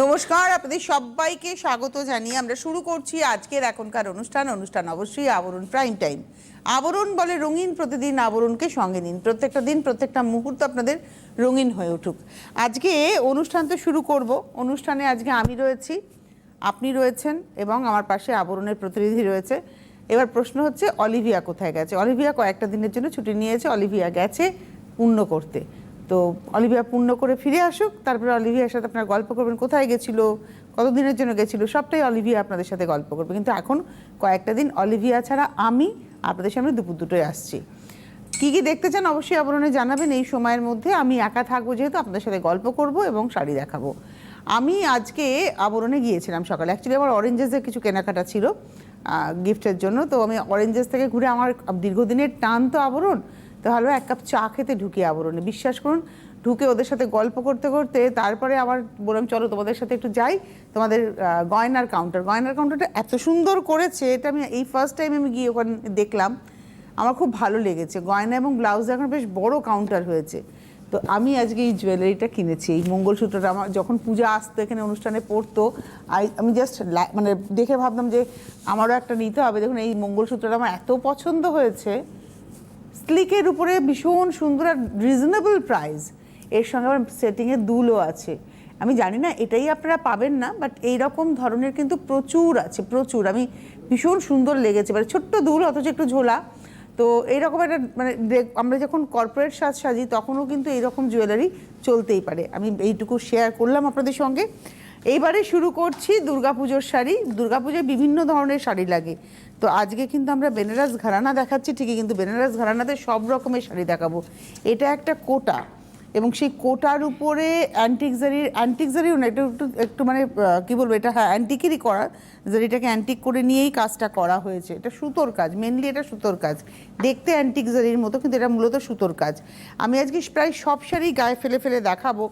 নমস্কার, আপনাদের সবাইকে স্বাগত জানিয়ে আমরা শুরু করছি আজকের এখনকার অনুষ্ঠান। অনুষ্ঠান অবশ্যই আবরণ প্রাইম টাইম আবরণ বলে রঙিন প্রতিদিন আবরণকে সঙ্গে নিন। প্রত্যেকটা দিন, প্রত্যেকটা মুহূর্ত আপনাদের রঙিন হয়ে উঠুক। আজকে অনুষ্ঠান তো শুরু করব। অনুষ্ঠানে আজকে আমি রয়েছি, আপনি রয়েছেন এবং আমার পাশে আবরণের প্রতিনিধি রয়েছে। এবার প্রশ্ন হচ্ছে, অলিভিয়া কোথায় গেছে? অলিভিয়া কয়েকটা দিনের জন্য ছুটি নিয়েছে। অলিভিয়া গেছে পূর্ণ করতে। তো অলিভিয়া পূর্ণ করে ফিরে আসুক, তারপরে অলিভিয়ার সাথে আপনারা গল্প করবেন, কোথায় গেছিল, কতদিনের জন্য গেছিল, সবটাই অলিভিয়া আপনাদের সাথে গল্প করবে। কিন্তু এখন কয়েকটা দিন অলিভিয়া ছাড়া আমি আপনাদের সামনে দুপুর দুটোয় আসছি। কি কি দেখতে চান অবশ্যই আবরণে জানাবেন। এই সময়ের মধ্যে আমি একা থাকব যেহেতু আপনাদের সাথে গল্প করব এবং শাড়ি দেখাবো। আমি আজকে আবরণে গিয়েছিলাম সকালে। অ্যাকচুয়ালি আমার অরেঞ্জেসের কিছু কেনাকাটা ছিল গিফটের জন্য। তো আমি অরেঞ্জেস থেকে ঘুরে আমার দীর্ঘদিনের টান তো আবরণ তো ভালো এক কাপ চা খেতে ঢুকি আবরণে। বিশ্বাস করুন, ঢুকে ওদের সাথে গল্প করতে করতে তারপরে আবার বললাম, চলো তোমাদের সাথে একটু যাই। তোমাদের গয়নার কাউন্টার গয়নার কাউন্টারটা এত সুন্দর করেছে, এটা আমি এই ফার্স্ট টাইম আমি গিয়ে ওখানে দেখলাম। আমার খুব ভালো লেগেছে। গয়না এবং ব্লাউজ এখন বেশ বড় কাউন্টার হয়েছে। তো আমি আজকে এই জুয়েলারিটা কিনেছি, এই মঙ্গলসূত্রটা। আমার যখন পূজা আসতো, এখানে অনুষ্ঠানে পড়তো আমি জাস্ট মানে দেখে ভাবলাম যে আমারও একটা নিতে হবে। দেখুন, এই মঙ্গলসূত্রটা আমার এত পছন্দ হয়েছে। স্লিকের উপরে ভীষণ সুন্দর আর রিজনেবল প্রাইস এর সঙ্গে আবার সেটিংয়ের দুলও আছে। আমি জানি না, এটাই আপনারা পাবেন না বাট এই রকম ধরনের কিন্তু প্রচুর আছে, প্রচুর। আমি ভীষণ সুন্দর লেগেছে মানে ছোট্ট দুল, অথচ একটু ঝোলা। তো এইরকম একটা মানে আমরা যখন কর্পোরেট সাজ সাজি, তখনও কিন্তু এইরকম জুয়েলারি চলতেই পারে। আমি এইটুকু শেয়ার করলাম আপনাদের সঙ্গে। এইবারে শুরু করছি দুর্গাপুজোর শাড়ি। দুর্গাপুজোয় বিভিন্ন ধরনের শাড়ি লাগে। তো আজকে কিন্তু আমরা বেনারস ঘরানা দেখাচ্ছি, ঠিকই কিন্তু বেনারস ঘরানাতে সব রকমের শাড়ি দেখাবো। এটা একটা কোটা এবং সেই কোটার উপরে অ্যান্টিক জারির অ্যান্টিক জারিও না একটু একটু একটু মানে কি বলব, এটা হ্যাঁ অ্যান্টিকেরই করা। জারিটাকে অ্যান্টিক করে নিয়েই কাজটা করা হয়েছে। এটা সুতোর কাজ মেনলি এটা সুতোর কাজ। দেখতে অ্যান্টিক জারির মতো, কিন্তু এটা মূলত সুতোর কাজ। আমি আজকে প্রায় সব শাড়ি গায়ে ফেলে ফেলে দেখাবো।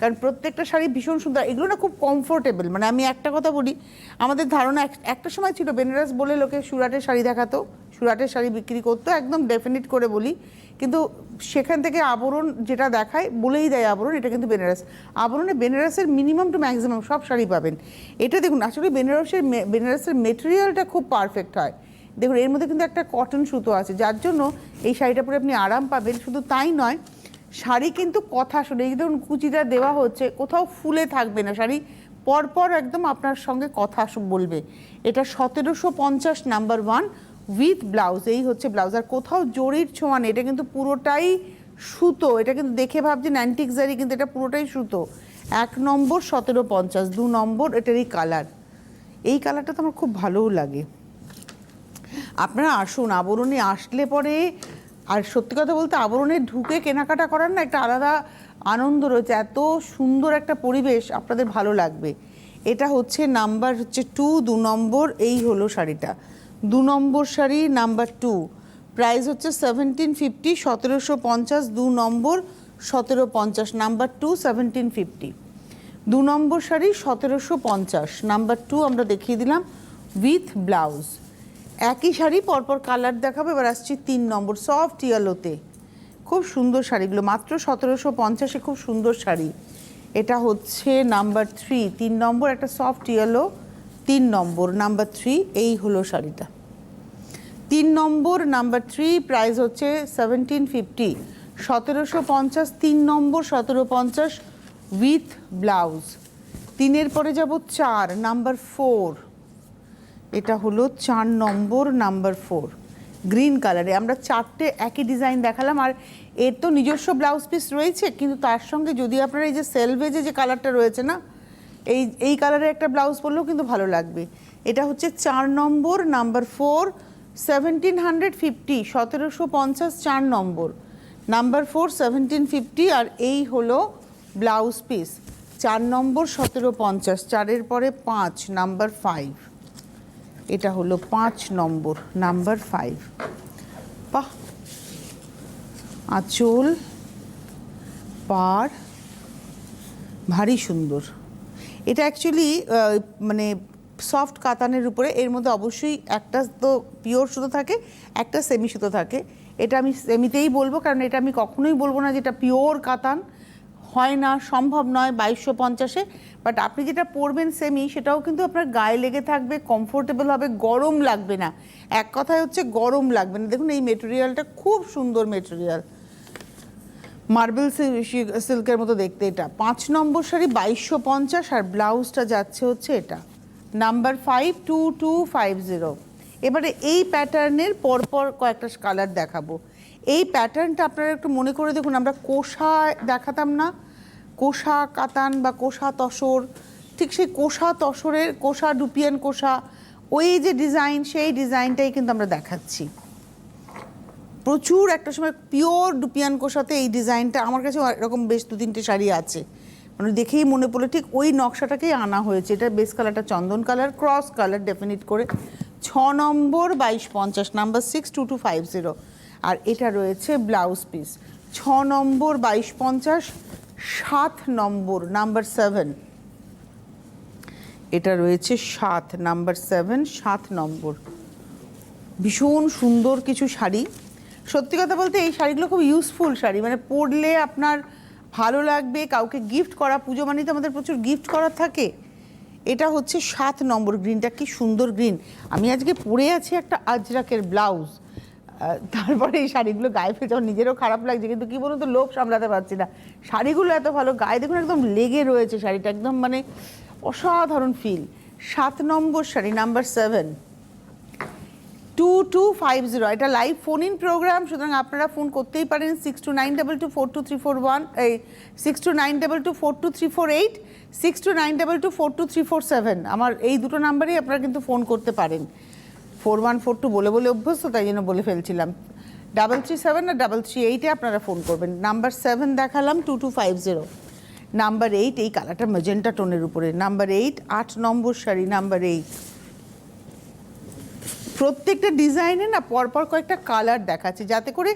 কারণ প্রত্যেকটা শাড়ি ভীষণ সুন্দর। এগুলো না খুব কমফোর্টেবল মানে আমি একটা কথা বলি, আমাদের ধারণা এক- একটা সময় ছিল, বেনারস বলে লোকে সুরাটের শাড়ি দেখাতো, সুরাটের শাড়ি বিক্রি করতো, একদম ডেফিনিট করে বলি। কিন্তু সেখান থেকে আবরণ যেটা দেখায়, বলেই দেয় আবরণ, এটা কিন্তু বেনারস। আবরণে বেনারসের মিনিমাম টু ম্যাক্সিমাম সব শাড়ি পাবেন। এটা দেখুন, আসলে বেনারসের বেনারসের মেটেরিয়ালটা খুব পারফেক্ট হয়। দেখুন, এর মধ্যে কিন্তু একটা কটন সুতো আছে, যার জন্য এই শাড়িটা পরে আপনি আরাম পাবেন। শুধু তাই নয় শাড়ি কিন্তু কথা শুনে, এই ধরুন কুচিটা দেওয়া হচ্ছে, কোথাও ফুলে থাকবে না শাড়ি, পরপর একদম আপনার সঙ্গে কথা বলবে। এটা সতেরোশো পঞ্চাশ নাম্বার ওয়ান উইথ ব্লাউজ, এই হচ্ছে ব্লাউজ। আর কোথাও জরির ছোঁয়া নেই, এটা কিন্তু পুরোটাই সুতো, এটা কিন্তু দেখে ভাবছেন অ্যান্টিক জারি কিন্তু এটা পুরোটাই সুতো। এক নম্বর সতেরো পঞ্চাশ, দু নম্বর এটারই কালার। এই কালারটা তো আমার খুব ভালোও লাগে। আপনারা আসুন, আবরণে আসলে পরে আর সত্যি কথা বলতে আবরণে ঢুকে কেনাকাটা করার না একটা আলাদা আনন্দ রয়েছে। এত সুন্দর একটা পরিবেশ আপনাদের ভালো লাগবে। এটা হচ্ছে নাম্বার হচ্ছে টু দু নম্বর, এই হলো শাড়িটা। দু নম্বর শাড়ি, নাম্বার টু প্রাইস হচ্ছে সেভেন্টিন ফিফটি সতেরোশো পঞ্চাশ, দু নম্বর সতেরো পঞ্চাশ নাম্বার টু সেভেন্টিন ফিফটি দু নম্বর শাড়ি, সতেরোশো পঞ্চাশ, নাম্বার টু আমরা দেখিয়ে দিলাম উইথ ব্লাউজ একই শাড়ি পরপর কালার দেখাবো, এবার আসছি তিন নম্বর সফট ইয়েলোতে খুব সুন্দর শাড়িগুলো, মাত্র সতেরোশো পঞ্চাশে খুব সুন্দর শাড়ি। এটা হচ্ছে নাম্বার থ্রি তিন নম্বর একটা সফট ইয়েলো তিন নম্বর নাম্বার থ্রি এই হলো শাড়িটা। তিন নম্বর নাম্বার থ্রি প্রাইস হচ্ছে সেভেন্টিন ফিফটি সতেরোশো পঞ্চাশ, তিন নম্বর সতেরো পঞ্চাশ উইথ ব্লাউজ তিনের পরে যাব চার নাম্বার ফোর এটা হলো চার নম্বর, নাম্বার ফোর। গ্রিন কালারে। আমরা চারটে একই ডিজাইন দেখালাম, আর এর তো নিজস্ব ব্লাউজ পিস রয়েছে, কিন্তু তার সঙ্গে যদি আপনারা এই যে সেলভেজে যে কালারটা রয়েছে না, এই এই কালারের একটা ব্লাউজ পরলেও কিন্তু ভালো লাগবে। এটা হচ্ছে চার নম্বর, number four, seventeen hundred fifty, সতেরোশো পঞ্চাশ চার নম্বর। নাম্বার ফোর, সেভেন্টিন ফিফটি, আর এই হলো ব্লাউজ পিস। চার নম্বর সতেরো পঞ্চাশ, চারের পরে পাঁচ, নাম্বার ফাইভ। এটা হলো পাঁচ নম্বর নাম্বার ফাইভ বাহ! আঁচল পার ভারী সুন্দর। এটা অ্যাকচুয়ালি মানে সফট কাতানের উপরে, এর মধ্যে অবশ্যই একটা তো পিওর সুতো থাকে, একটা সেমি সুতো থাকে। এটা আমি সেমিতেই বলব, কারণ এটা আমি কখনোই বলব না যে এটা পিওর কাতান। হয় না, সম্ভব নয় বাইশশো পঞ্চাশে। বাট আপনি যেটা পরবেন সেমি সেটাও কিন্তু আপনার গায়ে লেগে থাকবে কমফোর্টেবল হবে, গরম লাগবে না। এক কথায় হচ্ছে গরম লাগবে না। দেখুন, এই মেটেরিয়ালটা খুব সুন্দর মেটেরিয়াল মার্বেল সিল্কের মতো দেখতে এটা। পাঁচ নম্বর শাড়ি বাইশশো পঞ্চাশ, আর ব্লাউজটা যাচ্ছে হচ্ছে এটা। Number five two two five zero এবারে এই প্যাটার্নের পরপর কয়েকটা কালার দেখাবো। এই প্যাটার্নটা আপনারা একটু মনে করে দেখুন, আমরা কোষা দেখাতাম না। কোষা কাতান বা কোষা তসর, ঠিক সেই কোষা তসরের কোষা ডুপিয়ান কোষা, ওই যে ডিজাইন, সেই ডিজাইনটাই কিন্তু আমরা দেখাচ্ছি। প্রচুর একটা সময় পিওর ডুপিয়ান কোষাতে এই ডিজাইনটা, আমার কাছে এরকম বেশ দু তিনটে শাড়ি আছে। মানে দেখেই মনে পড়ল, ঠিক ওই নকশাটাকেই আনা হয়েছে। এটা বেস কালারটা চন্দন কালার, ক্রস কালার ডেফিনিট করে। ছ নম্বর বাইশ পঞ্চাশ, number six two two five zero. আর এটা রয়েছে ব্লাউজ পিস। ছ নম্বর বাইশ পঞ্চাশ সাত নম্বর নাম্বার সেভেন এটা রয়েছে সাত নাম্বার সেভেন সাত নম্বর। ভীষণ সুন্দর কিছু শাড়ি। সত্যি কথা বলতে এই শাড়িগুলো খুব ইউজফুল শাড়ি। মানে পরলে আপনার ভালো লাগবে, কাউকে গিফট করা, পুজো মানে তো আমাদের প্রচুর গিফট করার থাকে। এটা হচ্ছে সাত নম্বর গ্রিনটা কি সুন্দর গ্রিন আমি আজকে পরে আছি একটা আজরাকের ব্লাউজ তারপরে এই শাড়িগুলো গায়ে ফেলে যখন নিজেরও খারাপ লাগছে, কিন্তু কি বলুন তো, লোভ সামলাতে পারছি না। শাড়িগুলো এত ভালো, গায়ে দেখুন একদম লেগে রয়েছে শাড়িটা, একদম মানে অসাধারণ ফিল সাত নম্বর sari number seven two two five zero এটা লাইভ ফোন ইন প্রোগ্রাম সুতরাং আপনারা ফোন করতেই পারেন six two nine double two four two three four one এই six two nine double two four two three four eight six two nine double two four two three four seven আমার এই দুটো নাম্বারেই আপনারা কিন্তু phone করতে পারেন। Four one four two বলে বলে অভ্যস্ত, তাই জন্য বলে ফেলছিলাম। ডাবল থ্রি সেভেন আর ডাবল থ্রি এইটে আপনারা ফোন করবেন। নাম্বার সেভেন দেখালাম, two two five zero. Number eight, এই কালারটা মেজেন্টা টোনের উপরে। নাম্বার এইট, আট নম্বর শাড়ি নাম্বার এইট। প্রত্যেকটা ডিজাইনে না পরপর কয়েকটা কালার দেখাচ্ছে। যাতে করে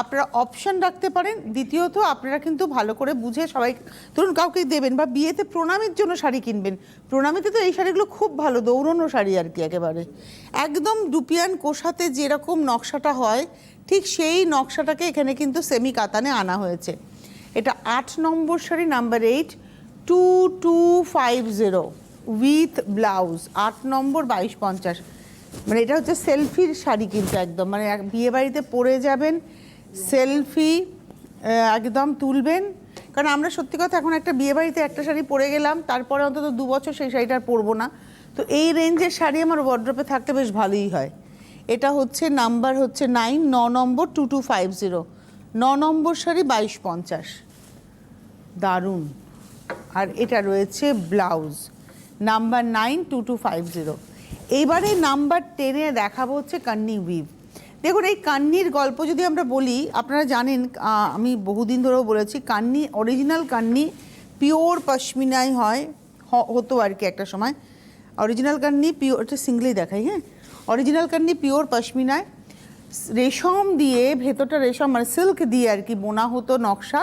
আপনারা অপশন রাখতে পারেন। দ্বিতীয়ত, আপনারা কিন্তু ভালো করে বুঝে সবাই ধরুন কাউকে দেবেন বা বিয়েতে প্রণামের জন্য শাড়ি কিনবেন। প্রণামীতে তো এই শাড়িগুলো খুব ভালো, দৌড়নো শাড়ি আর কি একেবারে। একদম ডুপিয়ান কোষাতে যেরকম নকশাটা হয়, ঠিক সেই নকশাটাকে এখানে কিন্তু সেমি কাতানে আনা হয়েছে। এটা আট নম্বর sari number eight two two five zero with blouse আট নম্বর, বাইশ পঞ্চাশ। মানে এটা হচ্ছে সেলফির শাড়ি কিন্তু একদম। মানে বিয়ে বাড়িতে পরে যাবেন সেলফি একদম তুলবেন। কারণ আমরা সত্যি কথা এখন একটা বিয়ে বাড়িতে একটা শাড়ি পরে গেলাম, তারপরে অন্তত দু বছর সেই শাড়িটা আর পরবো না। তো এই রেঞ্জের শাড়ি আমার ওয়ার্ড্রপে থাকতে বেশ ভালোই হয়। এটা হচ্ছে নাম্বার হচ্ছে নাইন ন নম্বর টু টু ফাইভ জিরো ন নম্বর শাড়ি বাইশ পঞ্চাশ। দারুণ। আর এটা রয়েছে blouse number nine two two five zero এইবারে নাম্বার টেনে দেখাবো হচ্ছে কান্নি উইভ দেখুন, এই কান্নির গল্প যদি আমরা বলি, আপনারা জানেন আমি বহুদিন ধরেও বলেছি, কান্নি অরিজিনাল কান্নি পিওর পশমিনাই হয় হতো আর কি একটা সময়। অরিজিনাল কান্নি পিওর এটা সিঙ্গলি দেখাই হ্যাঁ? অরিজিনাল কান্নি পিওর পশমিনায় রেশম দিয়ে, ভেতরটা রেশম মানে সিল্ক দিয়ে আর কি বোনা হতো নকশা,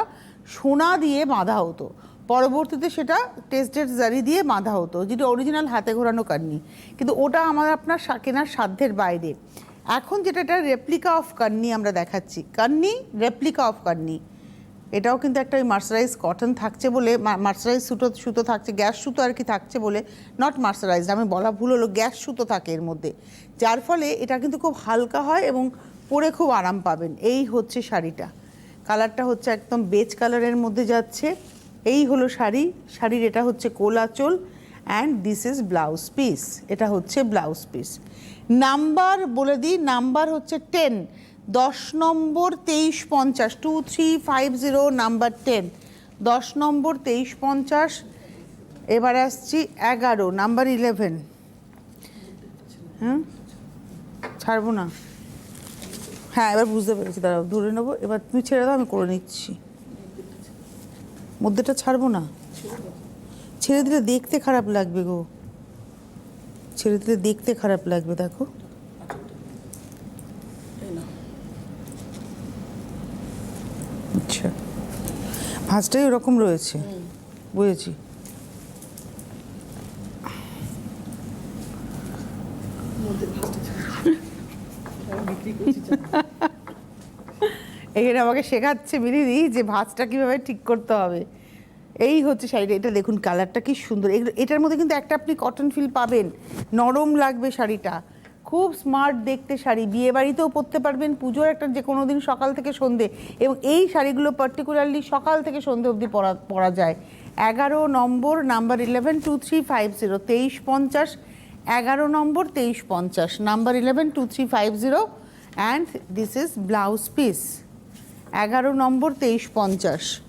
সোনা দিয়ে বাঁধা হতো। পরবর্তীতে সেটা টেস্টেড জারি দিয়ে বাঁধা হতো, যেটা অরিজিনাল হাতে ঘোরানো কান্নি কিন্তু ওটা আমার আপনার কেনার সাধ্যের বাইরে। এখন যেটা এটা রেপ্লিকা অফ কান্নি আমরা দেখাচ্ছি। কান্নি রেপ্লিকা অফ কান্নি এটাও কিন্তু একটা ওই মার্সারাইজ কটন থাকছে বলে মার্সারাইজ সুতো সুতো থাকছে গ্যাস সুতো আর কি থাকছে বলে নট মার্সারাইজ আমি বলা ভুল হলো গ্যাস সুতো থাকে এর মধ্যে। যার ফলে এটা কিন্তু খুব হালকা হয় এবং পরে খুব আরাম পাবেন। এই হচ্ছে শাড়িটা। কালারটা হচ্ছে একদম বেজ কালারের মধ্যে যাচ্ছে। এই হলো শাড়ি। শাড়ির এটা হচ্ছে কোলাচল and this is blouse piece এটা হচ্ছে ব্লাউজ পিস নাম্বার বলে দিই, নাম্বার হচ্ছে টেন দশ নম্বর তেইশ পঞ্চাশ। Two three five zero number ten দশ নম্বর তেইশ পঞ্চাশ। এবার আসছি এগারো, নাম্বার ইলেভেন হ্যাঁ ছাড়বো না। হ্যাঁ এবার বুঝতে পেরেছি। দাঁড়াও, ধরে নেব। এবার তুমি ছেড়ে দাও, আমি করে নিচ্ছি। মধ্যেটা ছাড়বো না? ছেড়ে দিলে দেখতে খারাপ লাগবে গো। ছেড়ে দিলে দেখতে খারাপ লাগবে, দেখো। আচ্ছা। ভাঁজটাই ওরকম রয়েছে, বুঝেছি। এখানে আমাকে শেখাচ্ছে বিরিদি যে ভাঁজটা কীভাবে ঠিক করতে হবে। এই হচ্ছে শাড়িটা, এটা দেখুন কালারটা কি সুন্দর। এটার মধ্যে কিন্তু একটা আপনি কটন ফিল পাবেন, নরম লাগবে শাড়িটা। খুব স্মার্ট দেখতে শাড়ি, বিয়ে বাড়িতেও পরতে পারবেন, পুজোর একটা যে কোনো দিন সকাল থেকে সন্ধে এবং এই শাড়িগুলো পার্টিকুলারলি সকাল থেকে সন্ধে অবধি পরা পরা যায়। এগারো নম্বর number eleven two three five zero তেইশ পঞ্চাশ। এগারো নম্বর, তেইশ পঞ্চাশ। Number eleven two three five zero and this is blouse piece এগারো নম্বর, তেইশ পঞ্চাশ।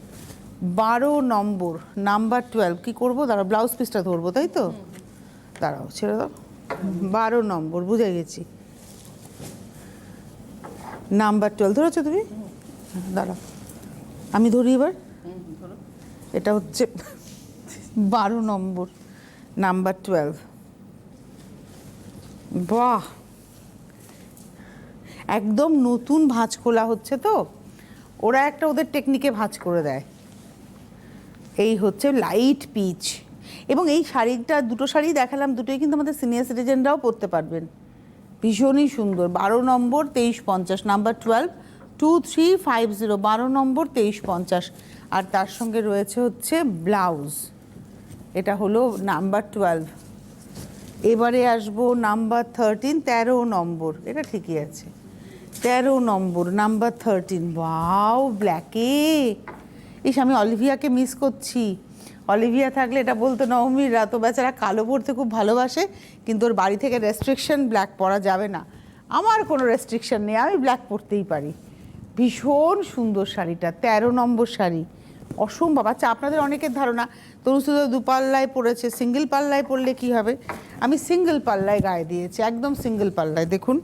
বারো নম্বর, নাম্বার টুয়েলভ কী করব? দাঁড়াও ব্লাউজ পিসটা ধরবো, তাই তো? দাঁড়াও, ছেড়ে দাও। বারো নম্বর, বুঝে গেছি। নাম্বার টুয়েলভ ধরেছো তুমি? দাঁড়াও। আমি ধরি এবার? এটা হচ্ছে বারো নম্বর, নাম্বার টুয়েলভ বাহ! একদম নতুন ভাঁজ খোলা হচ্ছে তো? ওরা একটা ওদের টেকনিকে ভাঁজ করে দেয়। এই হচ্ছে লাইট পিচ এবং এই শাড়িটা, দুটো শাড়ি দেখালাম, দুটোই কিন্তু আমাদের সিনিয়র সিটিজেনরাও পরতে পারবেন। ভীষণই সুন্দর। বারো নম্বর তেইশ পঞ্চাশ number twelve two three five zero বারো নম্বর তেইশ পঞ্চাশ। আর তার সঙ্গে রয়েছে হচ্ছে ব্লাউজ এটা হলো নাম্বার টুয়েলভ এবারে আসব নাম্বার থার্টিন তেরো নম্বর। এটা ঠিকই আছে। তেরো নম্বর নাম্বার থার্টিন ওয়াও ব্ল্যাকে ইস, আমি অলিভিয়াকে মিস করছি। অলিভিয়া থাকলে এটা বলতো নবমীরা তো বেচারা কালো পরতে খুব ভালোবাসে, কিন্তু ওর বাড়ি থেকে রেস্ট্রিকশন ব্ল্যাক পরা যাবে না। আমার কোনো রেস্ট্রিকশন নেই, আমি ব্ল্যাক পরতেই পারি। ভীষণ সুন্দর শাড়িটা, তেরো নম্বর শাড়ি। অসম্ভব। আচ্ছা আপনাদের অনেকের ধারণা তরুসুদ দু পাল্লায় পড়েছে সিঙ্গেল পাল্লায় পড়লে কি হবে? আমি সিঙ্গেল পাল্লায় গায়ে দিয়েছি, একদম সিঙ্গেল পাল্লায়। দেখুন।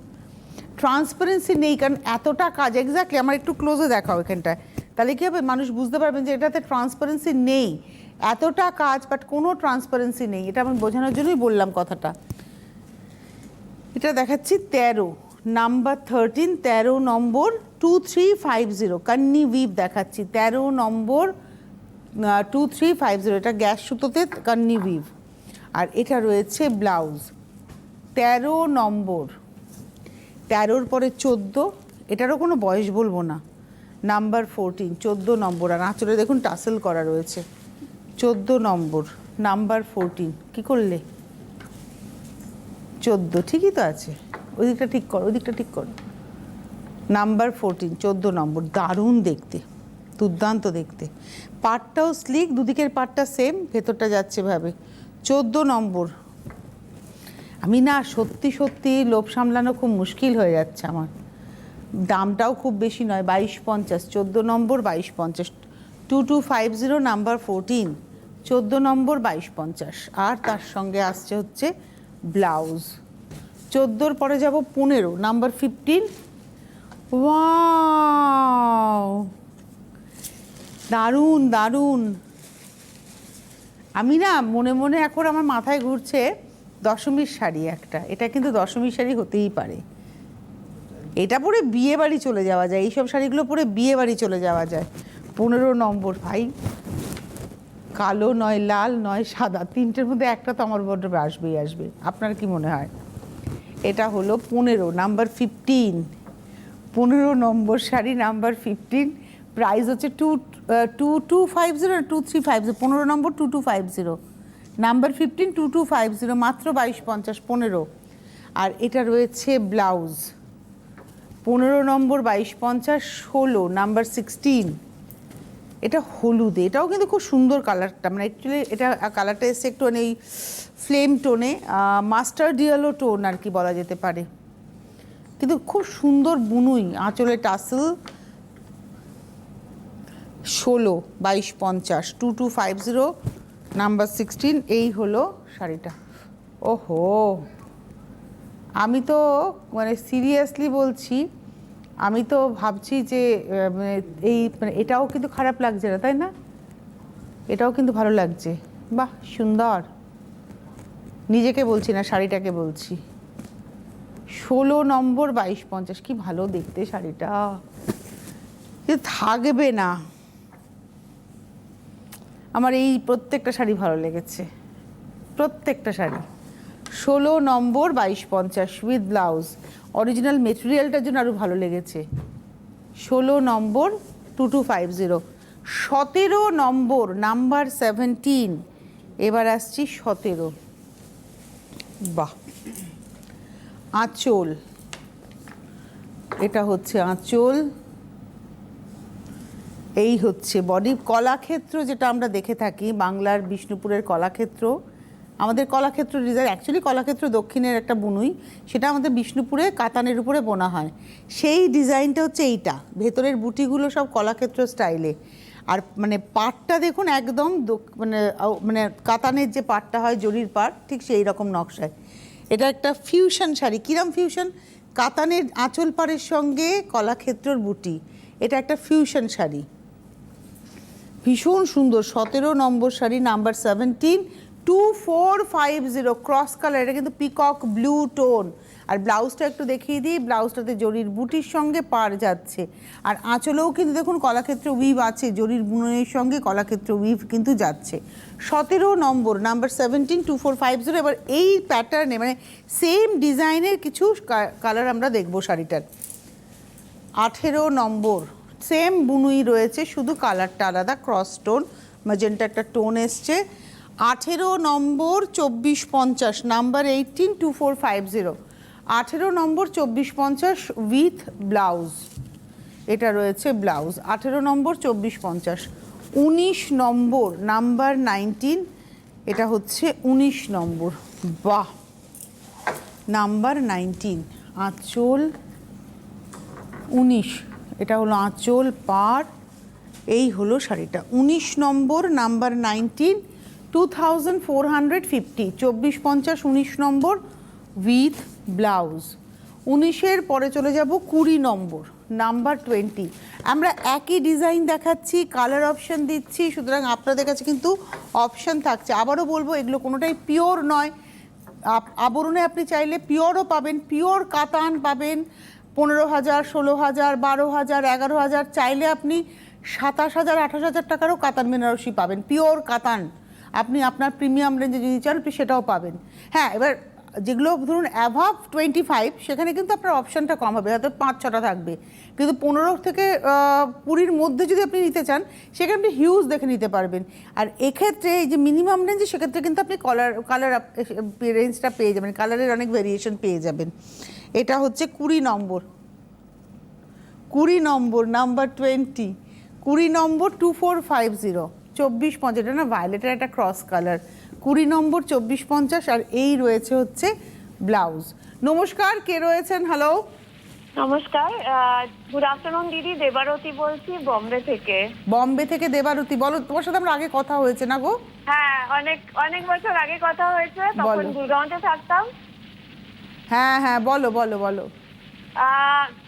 ট্রান্সপারেন্সি নেই, কারণ এতটা কাজ এক্স্যাক্টলি আমার একটু ক্লোজে দেখাও এখানটায় তাহলে কী হবে? মানুষ বুঝতে পারবেন যে এটাতে ট্রান্সপারেন্সি নেই। এতটা কাজ বাট কোনো ট্রান্সপারেন্সি নেই। এটা আমি বোঝানোর জন্যই বললাম কথাটা। এটা দেখাচ্ছি তেরো নাম্বার থার্টিন তেরো নম্বর টু থ্রি ফাইভ জিরো কান্নি উইভ দেখাচ্ছি। তেরো নম্বর টু থ্রি ফাইভ জিরো এটা গ্যাস সুতোতে কান্নি উইভ আর এটা রয়েছে ব্লাউজ তেরো নম্বর তেরোর পরে চোদ্দ, এটারও কোনো বয়স বলব না। নাম্বার ফোরটিন চোদ্দ নম্বর। আর আঁচলে দেখুন টাসেল করা রয়েছে। চোদ্দ নম্বর নাম্বার ফোরটিন কী করলে? চোদ্দ, ঠিকই তো আছে। ওই দিকটা ঠিক করো ওই দিকটা ঠিক করো। নাম্বার ফোরটিন চোদ্দ নম্বর, দারুণ দেখতে, দুর্দান্ত দেখতে। পাটটাও স্লিক দুদিকের পাটটা সেম ভেতরটা যাচ্ছে ভাবে। চোদ্দ নম্বর আমি না সত্যি সত্যি লোভ সামলানো খুব মুশকিল হয়ে যাচ্ছে আমার। দামটাও খুব বেশি নয়, বাইশ পঞ্চাশ, চোদ্দ নম্বর বাইশ পঞ্চাশ two two five zero number fourteen চোদ্দ নম্বর বাইশ পঞ্চাশ, আর তার সঙ্গে আসছে হচ্ছে ব্লাউজ। চোদ্দোর পরে যাব পনেরো, নাম্বার ফিফটিন ওয়াও! দারুণ দারুণ। আমি না মনে মনে এখন আমার মাথায় ঘুরছে দশমীর শাড়ি একটা। এটা কিন্তু দশমীর শাড়ি হতেই পারে। এটা পরে বিয়ে বাড়ি চলে যাওয়া যায়। এইসব শাড়িগুলো পরে বিয়ে বাড়ি চলে যাওয়া যায়। পনেরো নম্বর, ভাই। কালো নয়, লাল নয়, সাদা। তিনটের মধ্যে একটা তো আমার বড্ড আসবেই আসবে আপনার কি মনে হয়? এটা হলো পনেরো নাম্বার ফিফটিন পনেরো নম্বর শাড়ি নাম্বার ফিফটিন প্রাইস হচ্ছে two two two five zero two three five zero পনেরো নম্বর two two five zero number fifteen two two five zero মাত্র বাইশ, পঞ্চাশ, পনেরো। আর এটা রয়েছে ব্লাউজ। পনেরো নম্বর, বাইশ, পঞ্চাশ, ষোলো নাম্বার সিক্সটিন এটা হলুদে। এটাও কিন্তু খুব সুন্দর কালারটা মানে অ্যাকচুয়ালি এটা কালারটা এসছে একটু মানে এই ফ্লেম টোনে মাস্টার ডিয়ালো টোন আর কি বলা যেতে পারে। কিন্তু খুব সুন্দর বুনুই, আঁচলে টাসেল ষোলো, বাইশ, পঞ্চাশ two two five zero number sixteen, এই হলো শাড়িটা। ওহো! আমি তো মানে সিরিয়াসলি বলছি, আমি তো ভাবছি যে মানে এই মানে এটাও কিন্তু খারাপ লাগছে না, তাই না? এটাও কিন্তু ভালো লাগছে। বাহ, সুন্দর। নিজেকে বলছি না, শাড়িটাকে বলছি। ষোলো নম্বর, বাইশ পঞ্চাশ, কি ভালো দেখতে শাড়িটা। থাকবে না। আমার এই প্রত্যেকটা শাড়ি ভালো লেগেছে। প্রত্যেকটা শাড়ি। ষোলো নম্বর বাইশ পঞ্চাশ উইথ ব্লাউজ অরিজিনাল মেটেরিয়ালটার জন্য আরও ভালো লেগেছে। ষোলো নম্বর টু টু ফাইভ জিরো সতেরো নম্বর নাম্বার সেভেন্টিন এবার আসছি সতেরো। বাহ। আঁচল। এটা হচ্ছে আঁচল। এই হচ্ছে বডি। কলাক্ষেত্র যেটা আমরা দেখে থাকি, বাংলার বিষ্ণুপুরের কলাক্ষেত্র। আমাদের কলাক্ষেত্র ডিজাইন অ্যাকচুয়ালি কলাক্ষেত্র দক্ষিণের একটা বুনুই, সেটা আমাদের বিষ্ণুপুরে কাতানের উপরে বোনা হয়। সেই ডিজাইনটা হচ্ছে এইটা। ভেতরের বুটিগুলো সব কলাক্ষেত্র স্টাইলে আর মানে পাটটা দেখুন একদম মানে মানে কাতানের যে পাটটা হয় জরির পাট, ঠিক সেই রকম নকশায়। এটা একটা ফিউশন শাড়ি। কিরম ফিউশন কাতানের আঁচল পাড়ের সঙ্গে কলাক্ষেত্রর বুটি। এটা একটা ফিউশন শাড়ি। ভীষণ সুন্দর। সতেরো নম্বর sari number seventeen two four five zero cross colour এটা কিন্তু পিকক ব্লু টোন আর ব্লাউজটা একটু দেখিয়ে দিই ব্লাউজটাতে জরির বুটির সঙ্গে পার যাচ্ছে। আর আঁচলেও কিন্তু দেখুন কলাক্ষেত্র উইভ আছে, জরির বুনের সঙ্গে কলাক্ষেত্র উইভ কিন্তু যাচ্ছে। সতেরো নম্বর number seventeen two four five zero এবার এই প্যাটার্নে মানে সেম ডিজাইনের কিছু কালার আমরা দেখব শাড়িটার। আঠেরো নম্বর সেম বুনুই রয়েছে, শুধু কালারটা আলাদা ক্রস টোন ম্যাজেন্টা একটা টোন এসছে। আঠেরো নম্বর চব্বিশ পঞ্চাশ number eighteen two four five zero আঠেরো নম্বর চব্বিশ পঞ্চাশ উইথ ব্লাউজ এটা রয়েছে ব্লাউজ আঠেরো নম্বর চব্বিশ পঞ্চাশ, উনিশ নম্বর নাম্বার নাইনটিন এটা হচ্ছে উনিশ নম্বর। বাহ! নাম্বার নাইনটিন আঁচল উনিশ। এটা হলো আঁচল পার, এই হলো শাড়িটা। উনিশ নম্বর, number nineteen two thousand four hundred fifty চব্বিশ পঞ্চাশ, উনিশ নম্বর, উইথ ব্লাউজ। উনিশের পরে চলে যাব কুড়ি নম্বর, নাম্বার টোয়েন্টি। আমরা একই ডিজাইন দেখাচ্ছি, কালার অপশান দিচ্ছি, সুতরাং আপনাদের কাছে কিন্তু অপশান থাকছে। আবারও বলব, এগুলো কোনোটাই পিওর নয়। আবরণে আপনি চাইলে পিওরও পাবেন, পিওর কাতান পাবেন। পনেরো হাজার, ষোলো হাজার, বারো হাজার, এগারো হাজার, চাইলে আপনি সাতাশ হাজার, আঠাশ হাজার টাকারও কাতান বেনারসি পাবেন। পিওর কাতান। আপনি আপনার প্রিমিয়াম রেঞ্জে যদি চান, আপনি সেটাও পাবেন। হ্যাঁ এবার যেগুলো ধরুন অ্যাভাব টোয়েন্টি ফাইভ সেখানে কিন্তু আপনার অপশানটা কম হবে, হয়তো পাঁচ ছটা থাকবে। কিন্তু পনেরো থেকে কুড়ির মধ্যে যদি আপনি নিতে চান, সেখানে আপনি হিউজ দেখে নিতে পারবেন। আর এক্ষেত্রে এই যে মিনিমাম রেঞ্জে সেক্ষেত্রে কিন্তু আপনি কলার কালার রেঞ্জটা পেয়ে যাবেন কালারের অনেক ভেরিয়েশন পেয়ে যাবেন। এটা হচ্ছে কুড়ি নম্বর। কুড়ি নম্বর নাম্বার টোয়েন্টি কুড়ি নম্বর টু ফোর ফাইভ জিরো চব্বিশ পঞ্চাশ না ভায়োলেটের একটা ক্রস কালার কুড়ি নম্বর চব্বিশ পঞ্চাশ আর এই রয়েছে হচ্ছে ব্লাউজ। নমস্কার কে রয়েছেন? হ্যালো নমস্কার গুড আফটারনুন দিদি। দেবারতী বলছি বম্বে থেকে। বম্বে থেকে দেবারতী। বলো তোমার সাথে আমার আগে কথা হয়েছে না গো? হ্যাঁ অনেক অনেক বছর আগে কথা হয়েছে তখন। গুরগাঁওতে থাকতাম। হ্যাঁ হ্যাঁ বলো বলো বলো।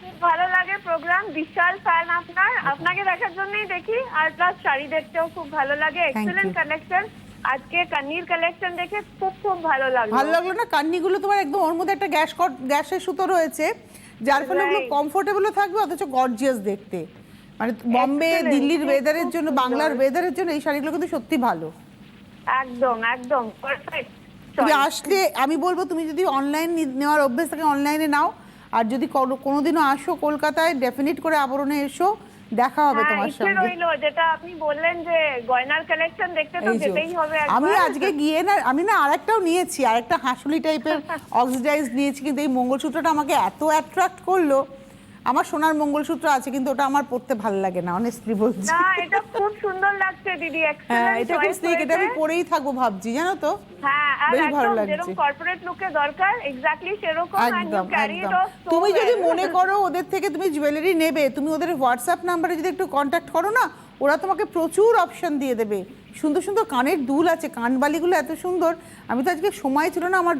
খুব ভালো লাগে প্রোগ্রাম বিশাল ফ্যান আপনার। আপনাকে দেখার জন্যই দেখি আর প্লাস শাড়ি দেখতেও খুব ভালো লাগে. এক্সেলেন্ট কালেকশন আজকে কান্নির কালেকশন দেখে খুব খুব ভালো লাগল। ভালো লাগল না? কান্নিগুলো তোমার একদম ওর মধ্যে একটা গ্যাস গ্যাসের সুতো রয়েছে যার ফলে ওগুলো. কমফোর্টেবলও থাকবে অথচ গর্জিয়াস দেখতে। মানে বম্বে দিল্লির ওয়েদারের জন্য বাংলার ওয়েদারের জন্য এই শাড়িগুলো কিন্তু সত্যি ভালো। একদম একদম পারফেক্ট তুমি আসলে আমি বলব তুমি যদি অনলাইন নেওয়ার অভ্যেস থাকে অনলাইনে নাও। আর যদি কোনো- কোনোদিনও আসো কলকাতায় ডেফিনেট করে আবরণে এসো। দেখা হবে হ্যাঁ তোমার ইচ্ছে সঙ্গে রইল যেটা আপনি বললেন যে গয়নার কালেকশন দেখতে তো যেতেই হবে আমি। আজকে গিয়ে না আমি না আরেকটাও নিয়েছি আরেকটা হাঁসুলি টাইপের অক্সিডাইজ নিয়েছি কিন্তু এই মঙ্গলসূত্রটা আমাকে এত অ্যাট্রাক্ট করল আমার সোনার মঙ্গলসূত্র আছে কিন্তু ওটা আমার পড়তে ভালো লাগে না অনেস্টলি বলছি। না এটা খুব সুন্দর লাগছে দিদি হ্যাঁ এটা খুব স্লিক এটা আমি পরেই থাকব ভাবছি জানো তো? হ্যাঁ আর বেশ ভালো লাগছে। যেরকম কর্পোরেট লুকে দরকার এক্স্যাক্টলি সেরকম একদম তুমি যদি মনে করো ওদের থেকে তুমি জুয়েলারি নেবে তুমি ওদের হোয়াটসঅ্যাপ নাম্বারে যদি একটু কন্ট্যাক্ট করো না ওরা তোমাকে প্রচুর অপশন দিয়ে দেবে। সুন্দর সুন্দর কানের দুল আছে কানবালিগুলো এত সুন্দর। আমি তো আজকে সময় ছিল না আমার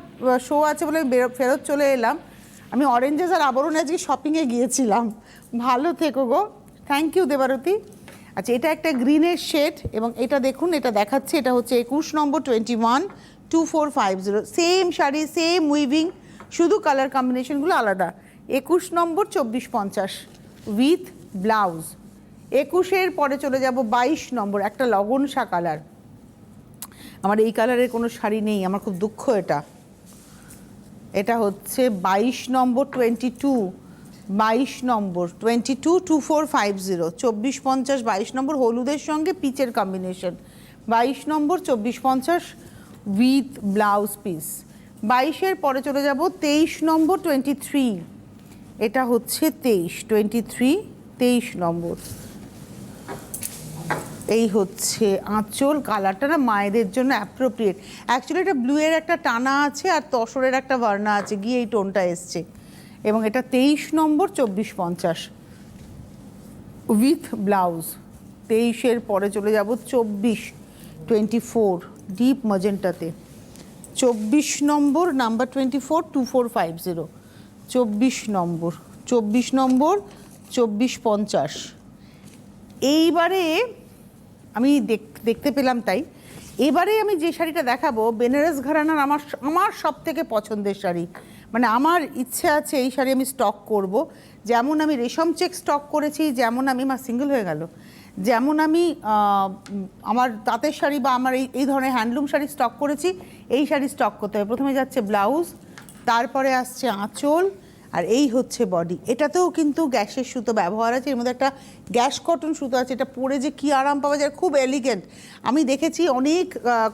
শো আছে বলে আমি ফেরত চলে এলাম। আমি অরেঞ্জেস আর আবরণে আজকে শপিংয়ে গিয়েছিলাম। ভালো থেকো গো। Thank you Debarati. আচ্ছা এটা একটা গ্রিনের শেড এবং এটা দেখুন, এটা দেখাচ্ছে, এটা হচ্ছে একুশ নম্বর twenty one two four five zero same sari same weaving শুধু কালার কম্বিনেশনগুলো আলাদা। একুশ নম্বর, চব্বিশ পঞ্চাশ উইথ ব্লাউজ একুশের পরে চলে যাব বাইশ নম্বর, একটা লগনসা কালার আমার এই কালারের কোনো শাড়ি নেই, আমার খুব দুঃখ এটা। এটা হচ্ছে বাইশ নম্বর টোয়েন্টি টু, বাইশ নম্বর, twenty two two four five zero, চব্বিশ পঞ্চাশ, বাইশ নম্বর হলুদের সঙ্গে পিচের কম্বিনেশন বাইশ নম্বর, চব্বিশ পঞ্চাশ উইথ ব্লাউজ পিস বাইশের পরে চলে যাব তেইশ নম্বর টোয়েন্টি থ্রি, এটা হচ্ছে তেইশ, টোয়েন্টি থ্রি, তেইশ নম্বর। এই হচ্ছে আঁচল কালারটা না মায়েদের জন্য অ্যাপ্রোপ্রিয়েট অ্যাকচুয়ালি এটা ব্লু এর একটা টানা আছে আর তসরের একটা ভার্না আছে। গিয়ে এই টোনটা এসছে। এবং এটা তেইশ নম্বর চব্বিশ পঞ্চাশ। With blouse. তেইশের পরে চলে যাব চব্বিশ। টোয়েন্টি ফোর ডিপ মজেন্টাতে চব্বিশ নম্বর number twenty four two four five zero চব্বিশ নম্বর। চব্বিশ নম্বর, চব্বিশ পঞ্চাশ। এইবারে আমি দেখ- দেখতে পেলাম তাই। এবারে আমি যে শাড়িটা দেখাবো, বেনারস ঘরানার আমার আমার সব থেকে পছন্দের শাড়ি। মানে আমার ইচ্ছে আছে এই শাড়ি আমি স্টক করব। যেমন আমি রেশম চেক স্টক করেছি, যেমন আমি, মা সিঙ্গেল হয়ে গেল। যেমন আমি আমার তাঁতের শাড়ি বা আমার এই এই ধরনের হ্যান্ডলুম শাড়ি স্টক করেছি, এই শাড়ি স্টক করতে হবে। প্রথমে যাচ্ছে ব্লাউজ তারপরে আসছে আঁচল আর এই হচ্ছে বডি এটাতেও কিন্তু গ্যাসের সুতো ব্যবহার আছে, এর মধ্যে একটা গ্যাস কটন সুতো আছে, এটা পরে যে কি আরাম পাওয়া যায়, খুব এলিগেন্ট আমি দেখেছি অনেক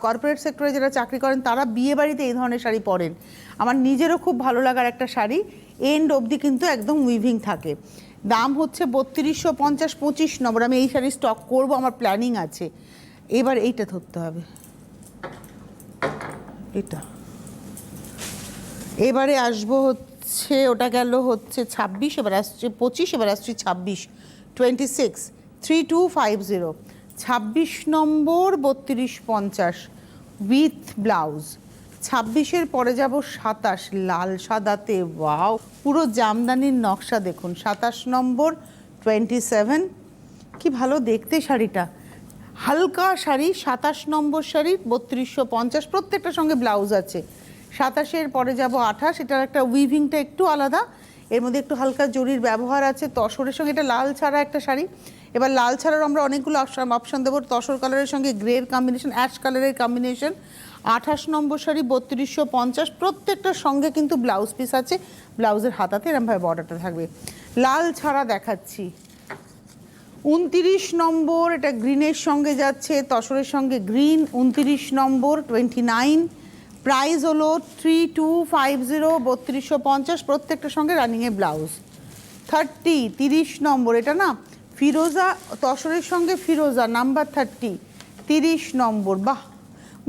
কর্পোরেট সেক্টরে যারা চাকরি করেন, তারা বিয়ে বাড়িতে এই ধরনের শাড়ি পরেন। আমার নিজেরও খুব ভালো লাগার একটা শাড়ি এন্ড অবধি কিন্তু একদম উইভিং থাকে। দাম হচ্ছে বত্রিশশো পঞ্চাশ পঁচিশ নম্বর, আমি এই শাড়ি স্টক করব, আমার প্ল্যানিং আছে। এবার এইটা ধরতে হবে। এটা। এবারে আসব হচ্ছে ওটা গেল হচ্ছে ছাব্বিশ, এবার আসছে পঁচিশ, এবার আসছে ছাব্বিশ twenty six three two five zero ছাব্বিশ নম্বর বত্রিশ পঞ্চাশ উইথ ব্লাউজ ছাব্বিশের পরে যাব সাতাশ, লাল সাদাতে ওয়াও পুরো জামদানির নকশা দেখুন, সাতাশ নম্বর টোয়েন্টি সেভেন কি ভালো দেখতে শাড়িটা, হালকা শাড়ি, সাতাশ নম্বর শাড়ি, বত্রিশশো পঞ্চাশ, প্রত্যেকটার সঙ্গে ব্লাউজ আছে। সাতাশের পরে যাব আঠাশ, এটার একটা উইভিংটা একটু আলাদা। এর মধ্যে একটু হালকা জরির ব্যবহার আছে, তসরের সঙ্গে, এটা লাল ছাড়া একটা শাড়ি। এবার লাল ছাড়ার আমরা অনেকগুলো অপশান দেবো। তসর কালারের সঙ্গে গ্রের কম্বিনেশন অ্যাশ কালারের কম্বিনেশন আঠাশ নম্বর শাড়ি বত্রিশশো পঞ্চাশ প্রত্যেকটার সঙ্গে কিন্তু ব্লাউজ পিস আছে। ব্লাউজের হাতাতে এরমভাবে বর্ডারটা থাকবে। লাল ছাড়া দেখাচ্ছি। উনতিরিশ নম্বর, এটা গ্রিনের সঙ্গে যাচ্ছে, তসরের সঙ্গে গ্রিন উনতিরিশ নম্বর টোয়েন্টি নাইন প্রাইস হলো থ্রি টু ফাইভ জিরো বত্রিশশো পঞ্চাশ, প্রত্যেকটার সঙ্গে রানিংয়ে ব্লাউজ থার্টি তিরিশ নম্বর, এটা না, ফিরোজা, তসরের সঙ্গে ফিরোজা নাম্বার থার্টি তিরিশ নম্বর, বাহ!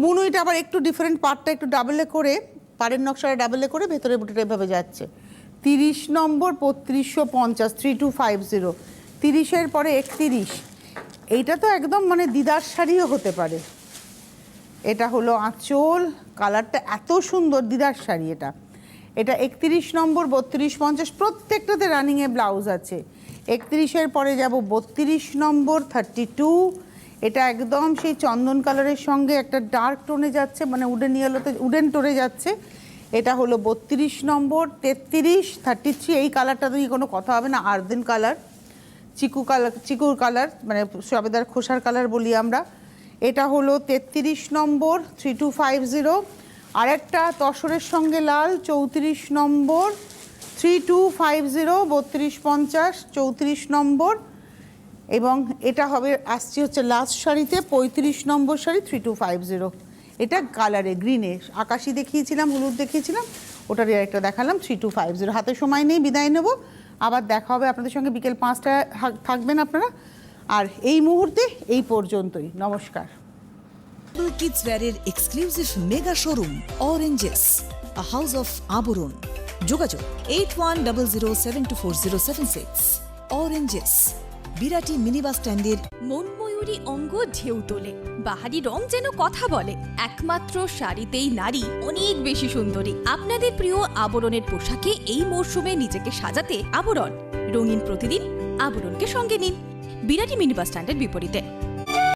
মুনুইটা আবার একটু ডিফারেন্ট পার্টটা একটু ডাবলে করে, পাড়ের নকশাটা ডাবলে করে ভেতরে বুটিটা এভাবে যাচ্ছে। তিরিশ নম্বর, বত্রিশশো পঞ্চাশ থ্রি টু ফাইভ জিরো তিরিশের পরে একতিরিশ। এইটা তো একদম মানে দিদার শাড়িও হতে পারে। এটা হলো আঁচল, কালারটা এত সুন্দর, দিদার শাড়ি এটা। এটা একত্রিশ নম্বর, বত্রিশ, পঞ্চাশ, প্রত্যেকটাতে রানিংয়ে ব্লাউজ আছে। একত্রিশের পরে যাব বত্রিশ নম্বর থার্টি টু এটা একদম সেই চন্দন কালারের সঙ্গে একটা ডার্ক টোনে যাচ্ছে মানে উডেন ইয়েলোতে উডেন টোনে যাচ্ছে। এটা হলো বত্রিশ নম্বর, তেত্রিশ থার্টি থ্রি এই কালারটা দিয়ে কোনো কথা হবে না, আর্দেন কালার, চিকু কালার, চিকুর কালার মানে সবেদার খোসার কালার বলি আমরা। এটা হলো তেত্রিশ নম্বর থ্রি টু ফাইভ জিরো আরেকটা তসরের সঙ্গে লাল, চৌত্রিশ নম্বর থ্রি টু ফাইভ জিরো বত্রিশ পঞ্চাশ, চৌত্রিশ নম্বর। এবং এটা হবে, আসছি হচ্ছে লাস্ট শাড়িতে পঁয়ত্রিশ নম্বর sari three two five zero এটা কালারে, গ্রিনে, আকাশি দেখিয়েছিলাম, হলুদ দেখিয়েছিলাম, ওটার একটা দেখালাম থ্রি টু ফাইভ জিরো হাতে সময় নেই, বিদায় নেব। আবার দেখা হবে আপনাদের সঙ্গে বিকেল পাঁচটায় থাকবেন আপনারা। আর এই মুহূর্তে এই পর্যন্তই। নমস্কার। Exclusive mega showroom Oranges a house of Abaran যোগাযোগ eight one double zero seven two four zero seven six Oranges Birati mini bus স্ট্যান্ডের মন ময়ূরী অঙ্গ ঢেউ তোলে। বাহারি রং যেন কথা বলে। একমাত্র শাড়িতেই নারী অনেক বেশি সুন্দরী। আপনাদের প্রিয় আবরণের পোশাকে এই মরশুমে নিজেকে সাজাতে আবরণ। রঙিন প্রতিদিন আবরণকে সঙ্গে নিন। বিরাটি মিনি বাস স্ট্যান্ডের বিপরীতে।